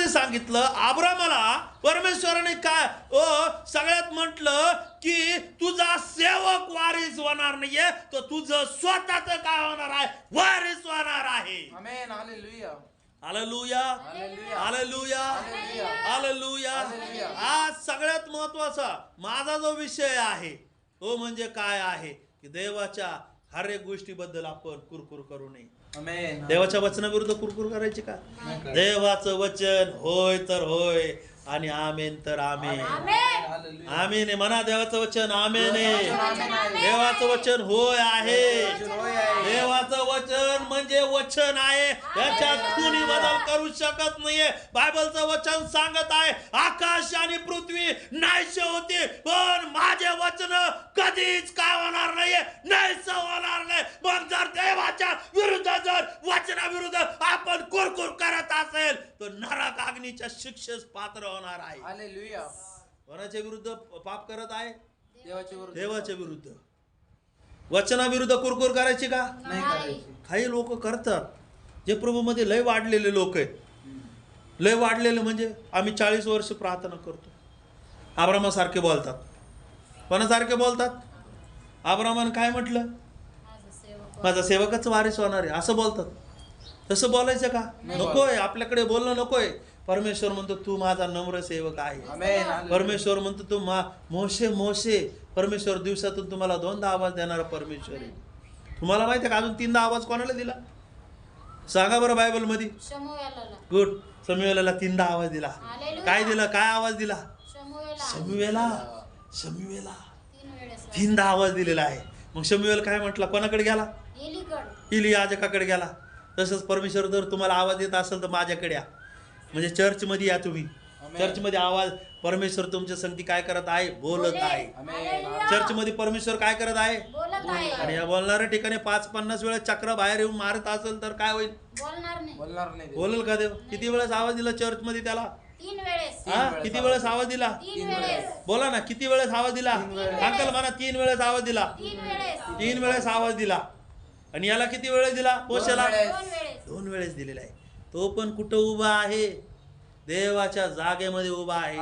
वचनामध्ये सांगितलं आब्रामाला परमेश्वराने काय ओ सगळ्यात म्हटलं की तुझा सेवक वारीस होणार नाहीये तर तुझं स्वतःच काय होणार आहे वारीस होणार आहे. हालेलुया. हालेलुया. हालेलुया. आज सगळ्यात महत्त्वाचा माझा जो विषय आहे तो म्हणजे काय आहे की देवाच्या हर एक गोष्टीबद्दल आपण कुरकुर करू नये. देवाच्या वचनाविरुद्ध कुरकुर करायची का? देवाचं वचन होय तर होय. आणि आमेन तर आमेन. आमेन. आहे. म्हणा देवाचं वचन आमेन आहे. देवाचं वचन होय आहे. देवाचं वचन म्हणजे वचन आहे. याच्यात कुणी बदल करू शकत नाहीये. बायबलचं वचन सांगत आहे आकाश आणि पृथ्वी नाहीसे होते पण माझे वचन कधीच काय होणार नाहीये. नाहीस होणार नाही. मग जर देवाच्या विरुद्ध जर वचनाविरुद्ध आपण कुरकुर करत असेल तर नरक अग्नीच्या शिक्षेस पात्र होणार आहे. कोणाच्या विरुद्ध पाप करत आहे? देवाच्या विरुद्ध. देवाच्या विरुद्ध. वचनाविरुद्ध कुरकुर करायची का? नाही करायची. काही लोक करतात. जे प्रभूमध्ये लय वाढलेले लोक आहेत. लय वाढलेले म्हणजे आम्ही चाळीस वर्ष प्रार्थना करतो. आब्रामासारखे बोलतात. कोणासारखे बोलतात? आब्रामान काय म्हटलं? माझा सेवकच वारीस होणार आहे. असं बोलतात. तसं बोलायचं का? नाही नकोय. आपल्याकडे बोलणं नकोय. परमेश्वर म्हणतो तू माझा नम्र सेवक आहे. परमेश्वर म्हणतो तू मा मोशे मोशे परमेश्वर दिवसातून तुम्हाला दोनदा आवाज देणारा परमेश्वर आहे. तुम्हाला माहिती आहे का अजून तीनदा आवाज कोणाला दिला? सांगा बरं बायबलमध्ये शमूएलाला. गुड समीवेला तीनदा आवाज दिला. काय दिला? काय आवाज दिला? शमीवेला शमीवेला तीनदा आवाज दिलेला आहे. मग शमीवेल काय म्हटला? कोणाकडे गेला? इली याजकाकडे गेला. तसंच परमेश्वर जर तुम्हाला आवाज देत असेल तर माझ्याकडे या. म्हणजे चर्चमध्ये या तुम्ही. चर्चमध्ये आवाज परमेश्वर तुमच्या संगती काय करत आहे? बोलत आहे. चर्चमध्ये परमेश्वर काय करत आहे? बोलत आहे. आणि या बोलणाऱ्या ठिकाणी पाच पन्नास वेळा चक्र बाहेर येऊन मारत असेल तर काय होईल? बोलणार नाही. बोलणार नाही. देव. बोलेल का देव? किती वेळेस आवाज दिला चर्चमध्ये त्याला? तीन वेळेस. हा? किती वेळेस आवाज दिला? तीन वेळेस. बोला ना किती वेळेस आवाज दिला. अंकल म्हणा तीन वेळेस आवाज दिला. तीन वेळेस. तीन वेळेस आवाज दिला. आणि याला किती वेळेस दिला? पोशाला वेळेस. दोन वेळेस. दोन वेळेस दिलेला आहे. तो पण कुठं उभा आहे? देवाच्या जागेमध्ये उभा आहे.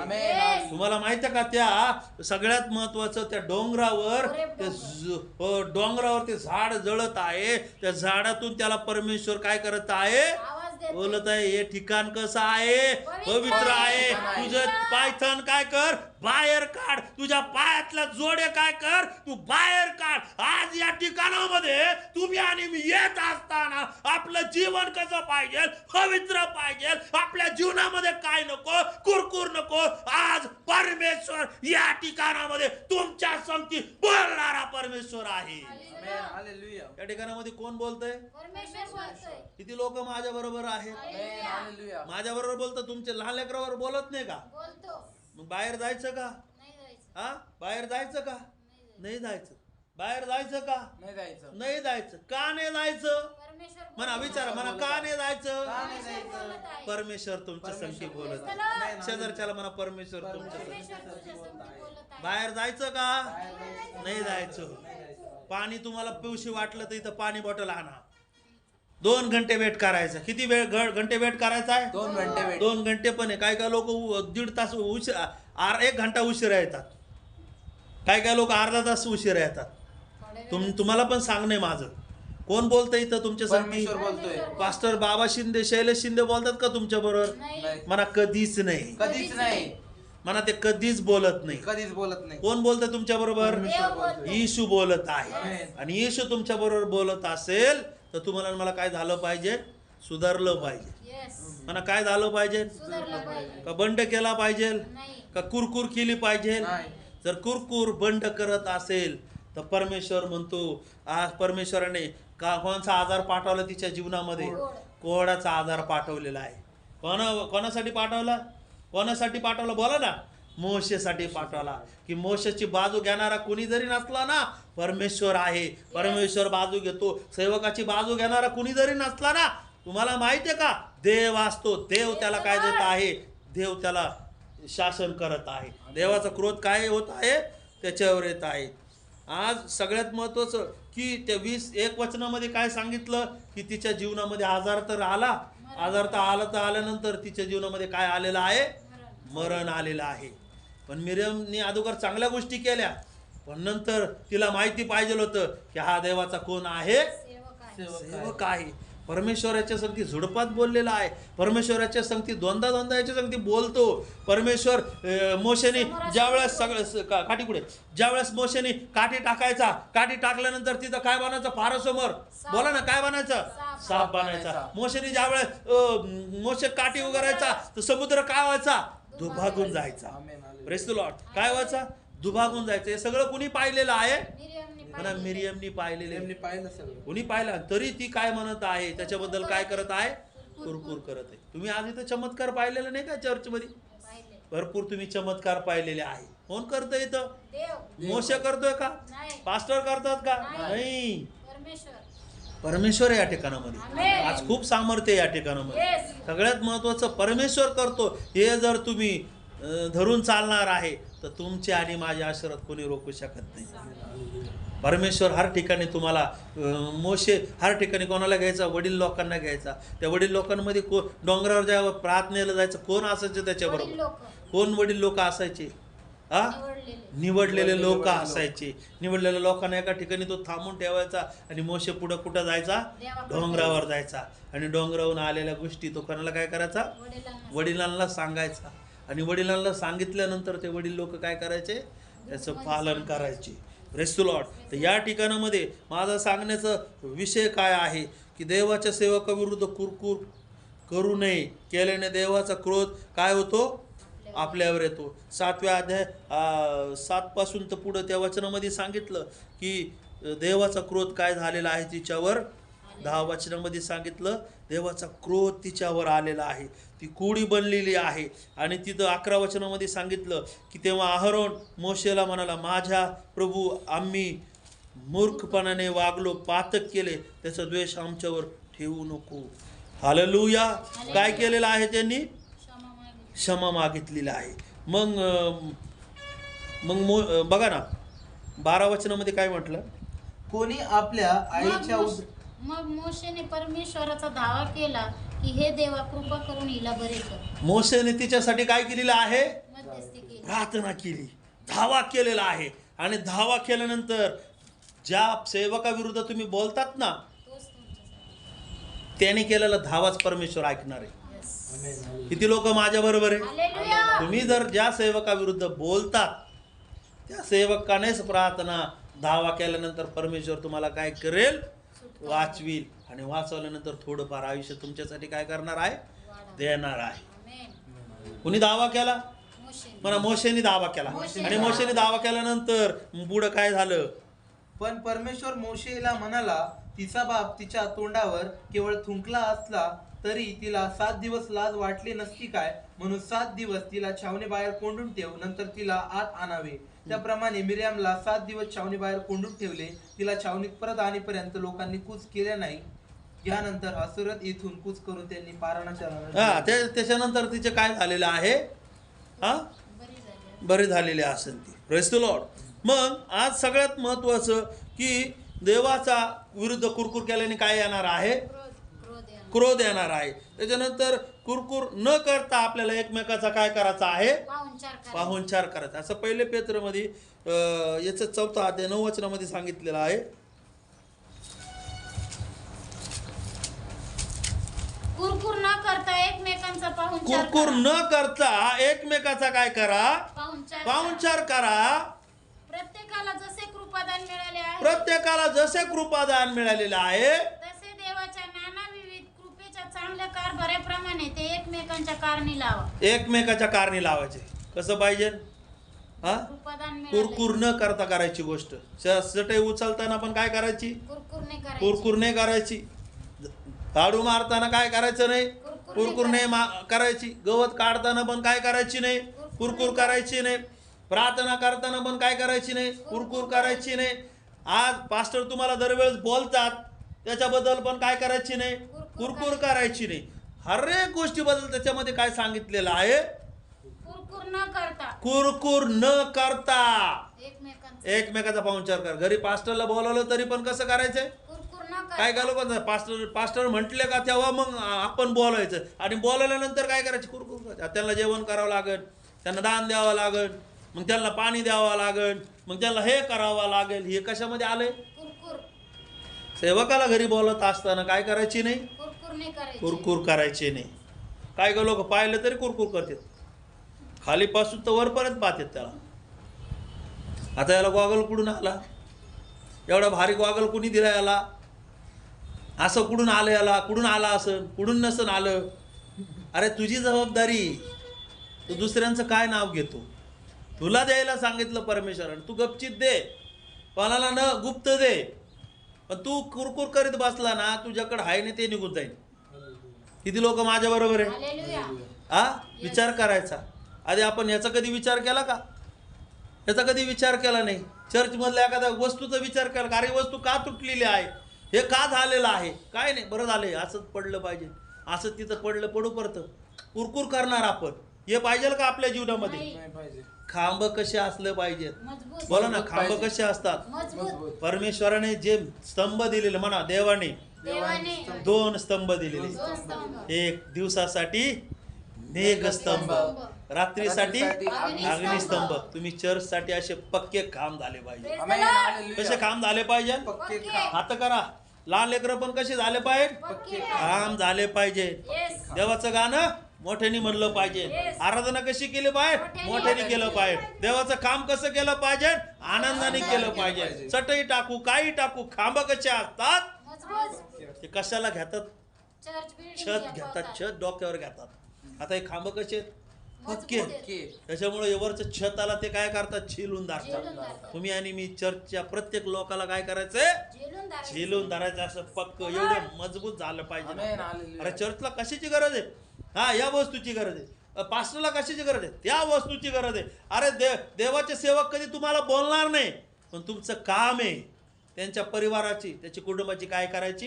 तुम्हाला माहिती आहे का त्या सगळ्यात महत्वाचं त्या डोंगरावर अ, डोंगरावर ते झाड जळत आहे. त्या झाडातून त्याला परमेश्वर काय करत आहे? बोलत आहे हे ठिकाण कसं आहे? पवित्र आहे तुझं पायथन काय कर? बाहेर काढ. तुझ्या पायातल्या जोडे काय कर? तू बाहेर काढ. आज या ठिकाणामध्ये तुम्ही आणि मी येत असताना आपलं जीवन कसं पाहिजे? पवित्र पाहिजे. आपल्या जीवनामध्ये काय नको? कुरकुर नको. आज परमेश्वर या ठिकाणामध्ये तुमच्या संगती परमेश्वर आहे. या ठिकाणामध्ये कोण बोलतय? परमेश्वर बोलतोय. किती लोक माझ्या बरोबर आहेत. माझ्या बरोबर बोलतो तुमचे लहान लेकरावर बोलत नाही का? बोलतो. मग बाहेर जायचं का? नाही जायचं. हा? बाहेर जायचं का? नाही जायचं नाही जायचं. बाहेर जायचं का? नाही जायचं. नाही जायचं. का नाही जायचं? परमेश्वर म्हणा विचारा म्हणा का नाही जायचं? परमेश्वर तुमच्या संगती बोलत. शेजारच्याला म्हणा परमेश्वर तुमच्या बाहेर जायचं का? नाही जायचं. पाणी तुम्हाला पिवशी वाटलं तर इथं पाणी बॉटल आणा. दोन घंटे वेट करायचा. किती वेळ घंटे वेट करायचा आहे? दोन घंटे वेट. दोन घंटे पण आहे. काय काय लोक दीड तास उशीर आर एक घंटा उशिरा येतात. काय काय लोक अर्धा तास उशिरा येतात. तुम तुम्हाला पण सांगणे माझं. कोण बोलतं इथं तुमच्या संगती परमेश्वर बोलतोय. पास्टर बाबा शिंदे शैलेश शिंदे बोलतात का तुमच्या बरोबर. म्हणा कधीच नाही. कधीच नाही. म्हणा ते कधीच बोलत नाही. कधीच बोलत नाही. कोण बोलतं तुमच्या बरोबर? येशू बोलत. आहे. आणि येशू तुमच्या बरोबर बोलत असेल तर तुम्हाला मला काय झालं पाहिजे? सुधारलं पाहिजे. येस म्हणा काय झालं पाहिजे? सुधारलं पाहिजे. का बंड केला पाहिजे? नाही. का कुरकुर केली पाहिजे? नाही. जर कुरकुर बंड करत असेल तर परमेश्वर म्हणतो आज परमेश्वराने का कोणचा आजार पाठवला तिच्या जीवनामध्ये? कोड. कोडाचा आजार पाठवलेला आहे. कोणा कोणासाठी पाठवला? कोणासाठी पाठवला? बोला ना. मोशेसाठी पाठवला. की मोशेची बाजू घेणारा कुणी जरी नसला ना परमेश्वर आहे. परमेश्वर बाजू घेतो. सेवकाची बाजू घेणारा कुणी जरी नसला ना तुम्हाला माहिती आहे का? देव असतो. देव त्याला काय देत आहे? देव त्याला शासन करत आहे. देवाचा क्रोध काय होत आहे? त्याच्यावर येत आहे. आज सगळ्यात महत्वाचं की त्या वीस एक वचनामध्ये काय सांगितलं? की तिच्या जीवनामध्ये आजार तर आला. आजार तर आलं तर आल्यानंतर तिच्या जीवनामध्ये काय आलेलं आहे? मरण. आलेलं आहे. पण मिरमने अगोदर चांगल्या गोष्टी केल्या. पण नंतर तिला माहिती पाहिजे होतं की हा देवाचा कोण आहे. सेवक आहे. परमेश्वराच्या संगती झुडपात बोललेला आहे. परमेश्वराच्या संगती दोनदा दोनदा याच्या संगती बोलतो. परमेश्वर मोशेने ज्या वेळेस सगळं काठी पुढे ज्या वेळेस मोशेने काठी टाकायचा काठी टाकल्यानंतर तिथं काय बनायचं? फारासमोर. बोला ना काय बनायचं? साप. साप बनायचा. मोशेने ज्या वेळेस मोशे काठी उगारायचा तर समुद्र काय व्हायचा? दुभागून जायचा. प्रेस द लॉर्ड काय व्हायचा? दुभागून जायचं. हे सगळं कुणी पाहिलेलं आहे? मिरियमने म्हणा. मिरियमनी पाहिलेले कुणी पाहिला? तरी ती काय म्हणत आहे? त्याच्याबद्दल काय करत आहे? कुरकुर. करत आहे. तुम्ही आज इथं चमत्कार पाहिलेला नाही का चर्चमध्ये. भरपूर तुम्ही चमत्कार पाहिलेले आहे. कोण करतोय इथं? देव. मोशे करतोय का? नाही. पास्टर करतात का? नाही. परमेश्वर. परमेश्वर आहे या ठिकाणामध्ये. आज खूप सामर्थ्य आहे या ठिकाणामध्ये. सगळ्यात महत्वाचं परमेश्वर करतो. हे जर तुम्ही धरून चालणार आहे तर तुमचे आणि माझे आशीर्वाद कोणी रोखू शकत नाही. परमेश्वर हर ठिकाणी तुम्हाला मोशे हर ठिकाणी कोणाला घ्यायचा? वडील लोकांना घ्यायचा. त्या वडील लोकांमध्ये को डोंगरावर जेव्हा प्रार्थनेला जायचं. कोण असायचं त्याच्याबरोबर? लोक. कोण वडील लोक असायचे? हा निवडलेले. निवडलेले लोक. असायचे. निवडलेल्या लोकांना एका ठिकाणी तो थांबून ठेवायचा आणि मोशे पुढं कुठं जायचा? डोंगरावर जायचा. आणि डोंगरावरून आलेल्या गोष्टी तो कोणाला काय करायचा? वडिलांना वडिलांना सांगायचा. आणि वडिलांना सांगितल्यानंतर ते वडील लोक काय करायचे? त्याचं पालन करायचे. रेस्तू तर या ठिकाणामध्ये माझा सांगण्याचा विषय काय आहे? की देवाच्या सेवकाविरुद्ध कुरकुर करू नये. केल्याने देवाचा क्रोध काय होतो? आपल्यावर येतो. सातव्या अध्याय सातपासून तर पुढं त्या वचनामध्ये सांगितलं की देवाचा क्रोध काय झालेला आहे तिच्यावर? दहा वचनामध्ये सांगितलं देवाचा क्रोध तिच्यावर आलेला आहे. ती कुडी बनलेली आहे. आणि तिथं अकरा वचनामध्ये सांगितलं की तेव्हा आहरण मोशेला म्हणाला माझ्या प्रभू आम्ही मूर्खपणाने वागलो पातक केले त्याचा द्वेष आमच्यावर ठेवू नको. हालेलुया. काय केलेलं आहे त्यांनी? क्षमा मागितलेला आहे. मग मग मो बघा ना बारा वचनामध्ये काय म्हटलं? कोणी आपल्या आईच्या मग मोशेने परमेश्वराचा दावा केला की हे देवा कृपा करून हिला बरे कर तिच्यासाठी काय केलेलं आहे मध्यस्थी केली प्रार्थना केली धावा केलेला आहे आणि धावा केल्यानंतर ज्या सेवकाविरुद्ध तुम्ही बोलतात ना तोच तुमच्यासाठी. त्याने केलेला धावाच परमेश्वर ऐकणार आहे. किती लोक माझ्या बरोबर आहे हालेलुया. तुम्ही जर ज्या सेवकाविरुद्ध बोलतात त्या सेवकानेच प्रार्थना धावा केल्यानंतर परमेश्वर तुम्हाला काय करेल. वाचवील आणि वाचवल्यानंतर थोडंफार आयुष्य तुमच्यासाठी काय करणार आहे. देणार आहे आमेन. कुणी दावा केला मोशेने. म्हणा मोशेने दावा केला आणि. मोशेने दावा केल्यानंतर पुढं काय झालं पण परमेश्वर मोशेला म्हणाला तिचा बाप तिच्या तोंडावर केवळ थुंकला असला तरी तिला सात दिवस लाज वाटली नसती काय म्हणून सात दिवस तिला छावणी बाहेर कोंडून ठेव नंतर तिला आत आणावे त्याप्रमाणे मिर्यामला सात दिवस छावणी बाहेर कोंडून ठेवले. तिला छावणीत परत आणीपर्यंत लोकांनी कूच केले नाही. यानंतर असुरत येथून कूच करून त्यांनी पारणाच्या त्याच्यानंतर तिचे काय झालेलं आहे? हा? बरी झाली. बरे झालेले असेल ती. प्रेस लॉर्ड मग आज सगळ्यात महत्वाचं की देवाचा विरुद्ध कुरकुर केल्याने काय येणार आहे? क्रोध येणार आहे. त्याच्यानंतर कुरकुर न करता आपल्याला एकमेकाचा काय करायचा आहे? पाहुणचार करायचा. असं पहिले पेत्रमध्ये याचं चौथा अध्याय नऊ वचनामध्ये सांगितलेलं आहे. कुरकुर न करता एकमेकांचा कुरकुर करा. न करता एकमेकाचा काय करा. पाहुणचार करा. प्रत्येकाला जसे कृपादान मिळाले आहे प्रत्येकाला जसे कृपादान मिळालेलं आहे तसे देवाच्या ते एकमेकांच्या कारणी लावा. एकमेकाच्या कारणी लावायचे. कसं पाहिजे? हा? मिळाले. कुरकुर न करता करायची गोष्ट. स- सटई उचलताना पण काय करायची? कुरकुर नाही करायची. कुरकुर नाही करायची. झाडू मारताना काय करायचं नाही? कुरकुर कुरकुर नाही मा- करायची. गवत काढताना पण काय करायची नाही? कुरकुर करायची. नाही. प्रार्थना करताना पण काय करायची नाही? कुरकुर करायची नाही. आज पास्टर तुम्हाला दरवेळेस बोलतात. त्याच्याबद्दल पण काय करायची नाही? कुरकुर करायची नाही. हर एक गोष्टीबद्दल त्याच्यामध्ये काय सांगितलेलं आहे? कुरकुर न करता. कुरकुर न करता. एकमेकांचा. पाहुणचार कर. घरी पास्टरला बोलावलं तरी पण कसं करायचंय काय काय लोक पास्टर पास्टर म्हटले का तेव्हा मग आपण बोलायचं. आणि बोलायल्यानंतर काय करायचं? कुरकुर करायचं. त्यांना जेवण करावं लागेल. त्यांना दान द्यावं लागेल. मग त्यांना पाणी द्यावं लागेल. मग त्यांना हे करावं लागेल. हे कशामध्ये आलंय? कुरकुर. सेवकाला घरी बोलत असताना काय करायची नाही? कुरकुर नाही करायची. कुरकुर करायचे नाही. काय काय लोक पाहिलं तरी कुरकुर करतात. खालीपासून तर वरपर्यंत पाहतात त्याला. आता याला गॉगल कुठून आला? एवढा भारी गॉगल कुणी दिला याला? असं कुठून आलं याला? कुठून आला असं? कुठून नसन आलं? अरे तुझी जबाबदारी. तू दुसऱ्यांचं काय नाव घेतो? तुला द्यायला सांगितलं परमेश्वरानं. तू गपचित दे. कोणाला न गुप्त दे. पण तू कुरकुर करीत बसला ना तुझ्याकडे आहे ना ते निघून जाईल. किती लोक माझ्या बरोबर आहे? हालेलुया. हा विचार करायचा. आधी आपण याचा कधी विचार केला का? याचा कधी विचार केला नाही? चर्चमधल्या एखाद्या वस्तूचा विचार केला का? अरे वस्तू का तुटलेली आहे? हे का झालेलं आहे? काय नाही बरं झालंय असंच पडलं पाहिजे. असंच तिथं पडलं पडू परत. कुरकुर करणार आपण. हे पाहिजे का आपल्या जीवनामध्ये? नाही. नाही पाहिजे. खांब कसे असले पाहिजेत? मजबूत. बोला ना खांब. कसे असतात? परमेश्वराने जे स्तंभ दिलेले म्हणा देवाने. देवाने. दोन स्तंभ दिलेले. दोन स्तंभ. एक दिवसासाठी मेघस्तंभ रात्रीसाठी रात्रीसाठी अग्निस्तंभ. तुम्ही चर्च साठी असे पक्के काम झाले पाहिजे. कसे काम झाले पाहिजे? आता करा. लहान लेकरं पण कसे झाले पाहिजे? पक्के. काम झाले पाहिजे. देवाचं गाणं मोठ्याने म्हणलं पाहिजे. आराधना कशी केली पाहिजे? मोठ्याने केली पाहिजे. देवाचं काम कसं केलं पाहिजे? आनंदाने केलं केलं पाहिजे. चटई टाकू काही टाकू खांब कसे असतात? ते कशाला घेतात? छत घेतात छत डोक्यावर घेतात. आता हे खांब कसे आहेत? पक्के त्याच्यामुळे वरचं छताला ते काय करतात? झिलून झेलून धरतात. तुम्ही आणि मी चर्चच्या प्रत्येक लोकाला काय करायचंय झेलून धरायचं. असं पक्क. एवढं मजबूत झालं पाहिजे. अरे चर्चला कशाची गरज आहे? हा या वस्तूची गरज आहे. पास्टरला कशाची गरज आहे? त्या वस्तूची गरज आहे. अरे देव देवाचे सेवक कधी तुम्हाला बोलणार नाही पण तुमचं काम आहे. त्यांच्या परिवाराची त्याची कुटुंबाची काय करायची?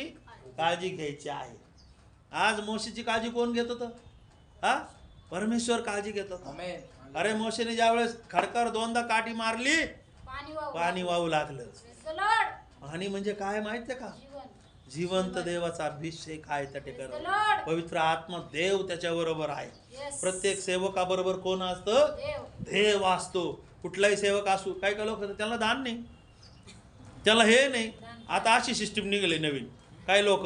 काळजी घ्यायची आहे. आज मोशीची काळजी कोण घेत होतं? हा? परमेश्वर काळजी घेत होता. आमेन. अरे मोशेने ज्यावेळेस खडकर दोनदा काठी मारली पाणी वाहू. लागलं. पाणी म्हणजे काय माहितीये का. जिवंत देवाचा अभिषेक आहे त्या ठिकाणी. पवित्र आत्मा देव त्याच्या बरोबर आहे. प्रत्येक सेवकाबरोबर कोण असतं? देव. असतो. कुठलाही सेवक असू काय काय लोक त्याला दान नाही. त्याला हे नाही. आता अशी सिस्टीम निघाली नवीन. काही लोक?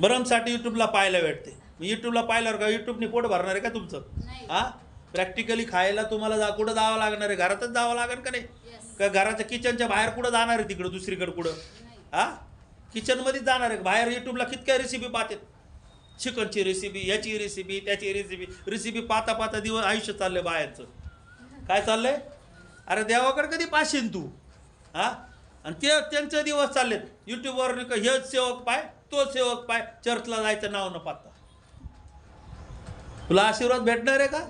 बरमसाठी युट्यूबला पाहायला भेटते. युट्यूबला पाहिल्यावर का युट्यूबने पोट भरणार आहे का तुमचं? नाही. हा? प्रॅक्टिकली खायला तुम्हाला जा कुठं जावं लागणार आहे? घरातच जावं लागेल का नाही. का घराच्या किचनच्या बाहेर कुठं जाणार आहे तिकडं दुसरीकडे कुठं. हा? किचनमध्येच जाणार आहे. बाहेर युट्यूबला कितक्या रेसिपी पाहतात? चिकनची रेसिपी याची रेसिपी त्याची रेसिपी रेसिपी पाहता पाहता दिवस आयुष्य चाललंय बाहेरचं. काय चाललंय? अरे देवाकडे कधी पाशीन तू? हा? आणि ते त्यांचे दिवस चाललेत. युट्यूबवर हे सेवक पाय तो सेवक पाय चर्चला जायचं नाव न पाहता. तुला आशीर्वाद भेटणार आहे का.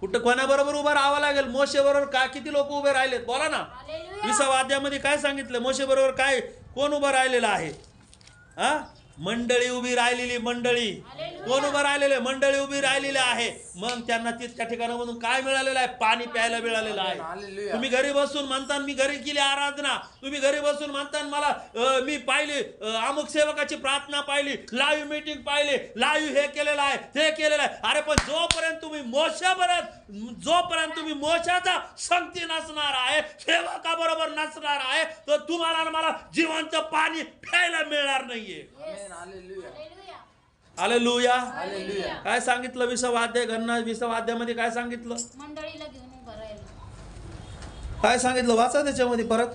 कुठं कोणाबरोबर उभं राहावं लागेल? मोशे बरोबर का किती लोक उभे राहिलेत? बोला ना. विसावा अध्यामध्ये काय सांगितलं? मोशे बरोबर काय कोण उभं राहिलेलं आहे? हां? मंडळी उभी राहिलेली मंडळी. कोण उभं राहिलेले मंडळी उभी राहिलेली आहे. मग त्यांना तितक्या ठिकाणामधून काय मिळालेलं आहे? पाणी प्यायला मिळालेलं आहे. हालेलुया. तुम्ही घरी बसून म्हणता मी घरी केली आराधना. तुम्ही घरी बसून म्हणता मला मी पाहिली अमुक सेवकाची प्रार्थना पाहिली लाईव्ह मीटिंग पाहिली लाईव्ह हे केलेलं आहे ते केलेलं आहे. अरे पण जोपर्यंत तुम्ही मोशापर्यंत जोपर्यंत तुम्ही मोशाचा संगती नसणार आहे सेवकाबरोबर नसणार आहे तर तुम्हाला मला जिवंत पाणी प्यायला मिळणार नाहीये. आले लुया हालेलुया. काय सांगितलं विसवाद्य गणना विसवाद्यामध्ये काय सांगितलं? मंडळीला घेऊन उभं राहिलं. काय सांगितलं? वाचा त्याच्यामध्ये परत.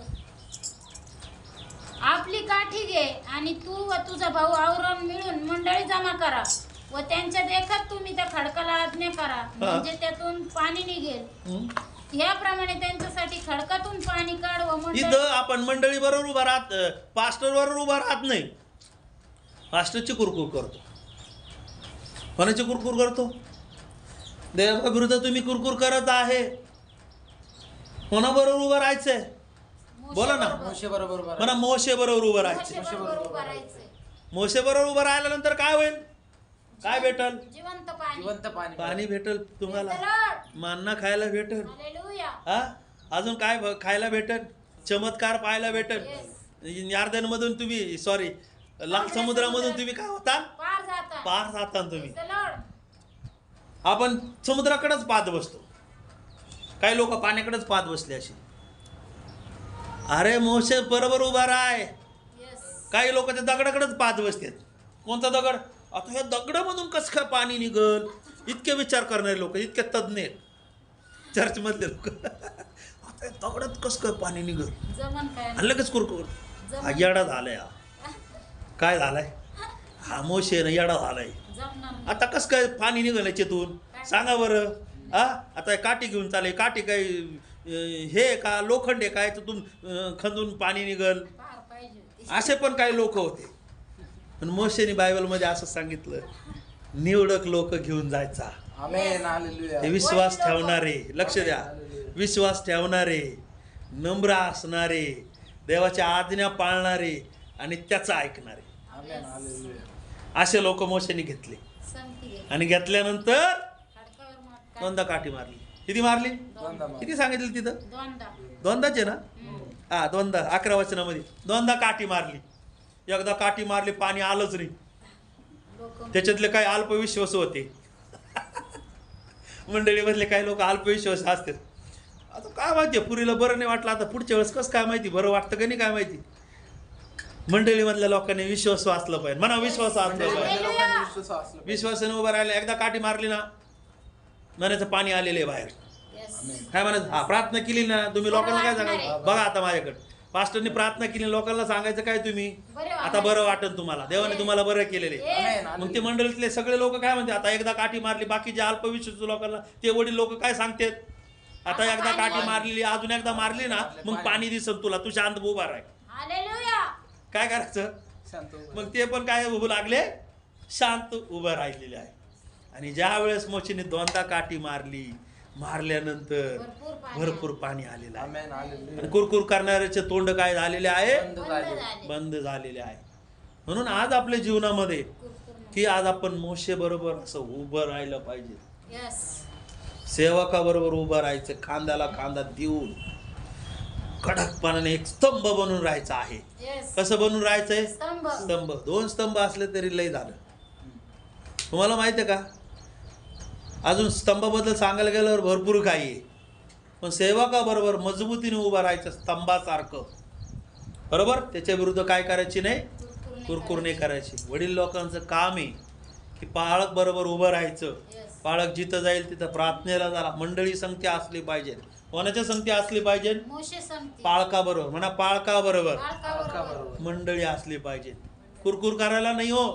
आपली काठी घे आणि तू व तुझा भाऊ आवरण मिळून मंडळी जमा करा व त्यांच्या देखत तुम्ही त्या खडकाला आज्ञा करा. म्हणजे त्यातून पाणी निघेल? याप्रमाणे त्यांच्यासाठी खडकातून पाणी काढ व इथं आपण मंडळी बरोबर उभा राहत पास्टर बरोबर उभा राहत नाही. पास्टरची कुरकुर करतो. कोणाची कुरकुर करतो? देवाविरुद्ध तुम्ही कुरकुर करत आहे. कोणाबरोबर उभं राहायचंय? बोला ना. मोशे बरोबर उभा म्हणा मोशे बरोबर उभं राहायचंय मोशेबरोबर उभं राहायचंय. मोशे बरोबर उभं राहिल्यानंतर काय होईल? काय भेटल? जिवंत पाणी. जिवंत पाणी. पाणी भेटल तुम्हाला. मान्ना खायला भेटल. हा? अजून काय खायला भेटल? चमत्कार पाहायला भेटल? Yes. यार्दन मधून तुम्ही सॉरी लाल समुद्रामधून तुम्ही काय होता? पार जाता पार जाता ना तुम्ही. आपण समुद्राकडेच पाहत बसतो. काही लोक पाण्याकडेच पाहत बसले अशी अरे मोशे बरोबर उभा राय. काही लोक त्या दगडाकडेच पाहत बसतात कोणता दगड? आता ह्या दगडामधून कसं काय पाणी निघल? इतके विचार करणारे लोक इतके तज्ज्ञ आहेत. चर्चमधले लोक. आता दगडात कसं काय पाणी निघल? लगेच कुरकुर. हा येडा झालाय. हा काय झालाय? हा मोशे ना येडा झालाय. आता कसं काय पाणी निघालं याच्यातून सांगा बरं. हा आता हे काठी घेऊन चाले काठी काय हे का? लोखंड आहे काय? तिथून खंदून पाणी निघल. पार पाहिजे. होती. असे पण काही लोक होते. पण मोशेनी बायबलमध्ये असं सांगितलं निवडक लोक घेऊन जायचा. Amen hallelujah. ते विश्वास ठेवणारे लक्ष द्या. विश्वास ठेवणारे नम्र असणारे देवाच्या आज्ञा पाळणारे आणि त्याचं ऐकणारे. असे लोक मोशेने घेतले. आणि घेतल्यानंतर? दोनदा काठी मारली. किती मारली. किती सांगितलं तिथं? दोनदा. दोनदाच आहे ना. हा दोनदा. अकरा वचनामध्ये. दोनदा काठी मारली. एकदा काठी मारली पाणी आलंच नाही. त्याच्यातले काही अल्पविश्वास होते. मंडळीमधले काही लोक अल्पविश्वास असतात. आता काय माहिती पुरीला बरं नाही वाटलं. आता पुढच्या वेळेस कसं काय माहिती? बरं वाटतं का नाही काय माहिती? मंडळीमधल्या लोकांनी विश्वास वाचलं पाहिजे. म्हणा विश्वास वाचलं पाहिजे. लोकांनी विश्वास असला पाहिजे. विश्वासाने उभं राहिलं एकदा काठी मारली ना म्हणायचं पाणी आलेलं आहे बाहेर. काय म्हणायचं? हा प्रार्थना केली ना तुम्ही लोकांना काय सांगायचं? बघा आता माझ्याकडे. पास्टरनी प्रार्थना केली लोकांना सांगायचं काय तुम्ही? आता बरं वाटेल तुम्हाला. देवाने तुम्हाला बरं केलेले. मग ते मंडळीतले सगळे लोक काय म्हणते? आता एकदा काठी मारली बाकीचे अल्पविश्वास लोकांना ते वडील लोक काय सांगतात? आता एकदा काठी मारलेली अजून एकदा मारली ना मग पाणी दिसल तुला. तू शांत उभा राह. काय करायचं? शांत उभा मग ते पण काय उभं लागले? शांत उभं राहिलेले आहे. आणि ज्या वेळेस मोचीने दोनदा काठी मारली मारल्यानंतर भरपूर पाणी आलेलं आहे. आणि कुरकुर करणाऱ्याचे तोंड काय झालेले आहे? बंद बंद झाले झाले. बंद झालेले आहे. म्हणून आज आपल्या जीवनामध्ये की आज आपण मोशे बरोबर असं उभं राहिलं पाहिजे. Yes. सेवकाबरोबर उभं राहायचं खांद्याला खांदा देऊन कडकपणाने एक स्तंभ बनून राहायचं आहे. कसं बनून राहायचंय? स्तंभ. स्तंभ. दोन स्तंभ असले तरी लय झालं. तुम्हाला माहिती आहे का? अजून स्तंभाबद्दल सांगायला गेल्यावर भरपूर काही आहे. पण सेवकाबरोबर मजबूतीने उभं राहायचं स्तंभासारखं. बरोबर? त्याच्या विरुद्ध काय करायची नाही? कुरकुर नाही करायची. वडील लोकांचं काम आहे की पाळक बरोबर उभं राहायचं. पाळक जिथं जाईल तिथं प्रार्थनेला झाला मंडळी संख्या असली पाहिजे. कोणाच्या संख्या असली पाहिजे? मोशे संगती. पाळका बरोबर म्हणा पाळका बरोबर मंडळी असली पाहिजे. कुरकुर करायला नाही हो.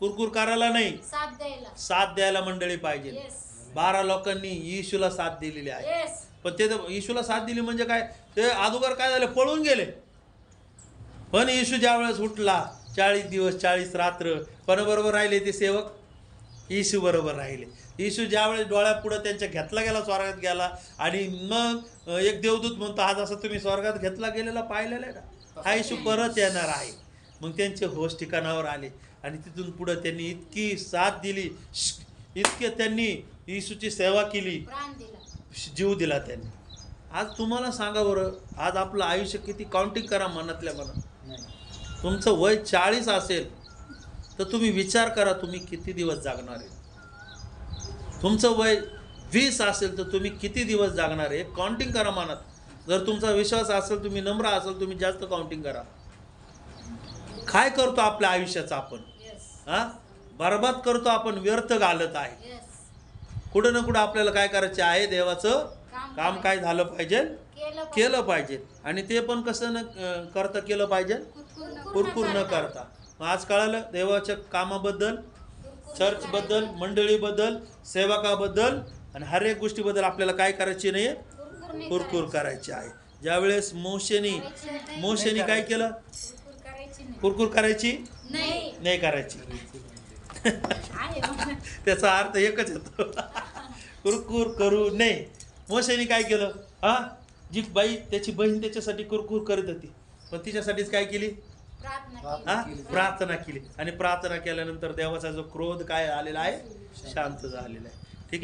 कुरकुर करायला नाही. साथ द्यायला. साथ द्यायला मंडळी पाहिजे. येस बारा लोकांनी येशूला साथ दिलेली आहे. येस पण ते तर येशूला साथ दिली म्हणजे काय? ते अगोदर काय झालं? पळून गेले. पण येशू ज्या वेळेस उठला चाळीस दिवस चाळीस रात्र कोणाबरोबर राहिले ते सेवक? येशू बरोबर राहिले. येशू ज्यावेळेस डोळ्यापुढं त्यांच्या घेतला गेला स्वर्गात गेला आणि मग एक देवदूत म्हणतो आज असं तुम्ही स्वर्गात घेतला गेलेला पाहिलेला आहे ना हा येशू परत येणार आहे. मग त्यांचे होश ठिकाणावर आले आणि तिथून पुढं त्यांनी इतकी साथ दिली श- इतके त्यांनी येशूची सेवा केली प्राण दिला. जीव दिला त्यांनी. आज तुम्हाला सांगा बरं आज आपलं आयुष्य किती काउंटिंग करा मनातल्या मनात. नाही. तुमचं वय चाळीस असेल तर तुम्ही विचार करा तुम्ही किती दिवस जागणार आहे. तुमचं वय वीस असेल तर तुम्ही किती दिवस जागणार आहे? काउंटिंग करा मनात. जर तुमचा विश्वास असेल तुम्ही नम्र असेल तुम्ही जास्त काउंटिंग करा. काय करतो आपल्या आयुष्याचं आपण? हा? बरबाद करतो आपण व्यर्थ घालत आहे. कुठं ना कुठं आपल्याला काय करायचं आहे देवाचं काम काय झालं पाहिजे? केलं पाहिजे. आणि ते पण कसं न करता केलं पाहिजे? कुरकुर न करता. मग आज कळालं देवाच्या कामाबद्दल? चर्चबद्दल मंडळीबद्दल सेवकाबद्दल आणि हर एक गोष्टीबद्दल आपल्याला काय करायची नाही कुरकुर करायची आहे. ज्यावेळेस मोशेनी मोशेनी काय केलं? कुरकुर करायची? नाही. करायची. त्याचा अर्थ एकच येतो. कुरकुर करू नये. मोशेनी काय केलं? हा? जी बाई त्याची बहीण त्याच्यासाठी कुरकुर करत होती. पण तिच्यासाठीच काय केली. हा? प्रार्थना केली. आणि प्रार्थना केल्यानंतर देवाचा जो क्रोध काय आलेला आहे? शांत झालेला आहे.